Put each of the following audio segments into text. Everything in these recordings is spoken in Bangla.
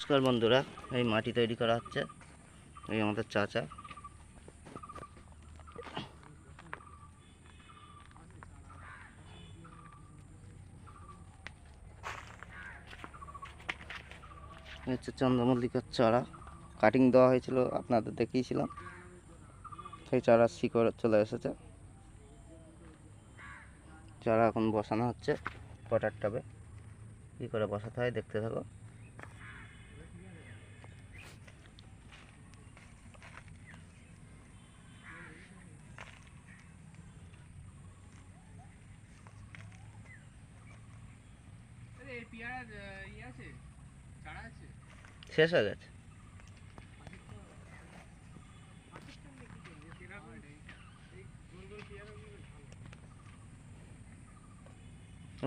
নমস্কার বন্ধুরা, এই মাটি তৈরি করা হচ্ছে, এই আমাদের চাচা। হচ্ছে চন্দ্রমল্লিকার চারা। কাটিং দেওয়া হয়েছিল, আপনাদের দেখিয়েছিলাম। সেই চারা শিকড় চলে এসেছে। চারা এখন বসানো হচ্ছে, পটার টাবে। কী করে বসাতে হয়, দেখতে থাকো আরে এই পেয়ারার আহ, ইয়ে আছে চারা আছে শেষ হয়ে গেছে।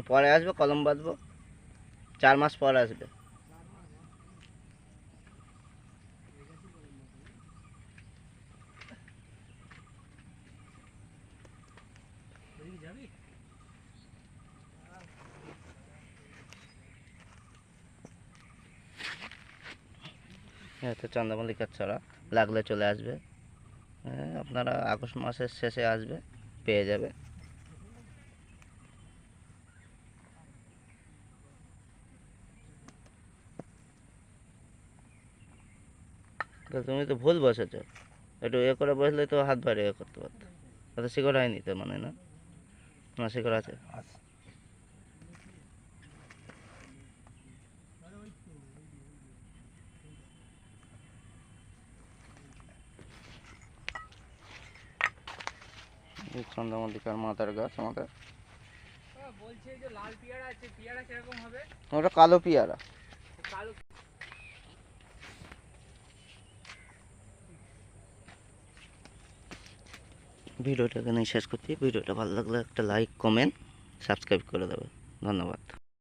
পরে আসবে কলম বাঁধবো চার মাস পরে আসবে। হয়তো চন্দ্রমল্লিকার ছড়া, লাগলে চলে আসবে। আপনারা আগস্ট মাসের শেষে আসবে, পেয়ে যাবে। তুমি তো ভুল বসেছ। একটু এ করে বসলে তো হাত এ করতে পারতো। তো শিকড় হয়নি তো মানে না? না, শিকড় আছে। চন্দ্রমল্লিকার মাথার গাছ আমাদের। বলছে যে লাল পেয়ারা আছে পেয়ারা কীরকম হবে? ওটা কালো পিয়ারা। ভিডিওটা এখানেই শেষ করছি। ভিডিওটা ভালো লাগলে একটা লাইক কমেন্ট সাবস্ক্রাইব করে দেবে ধন্যবাদ।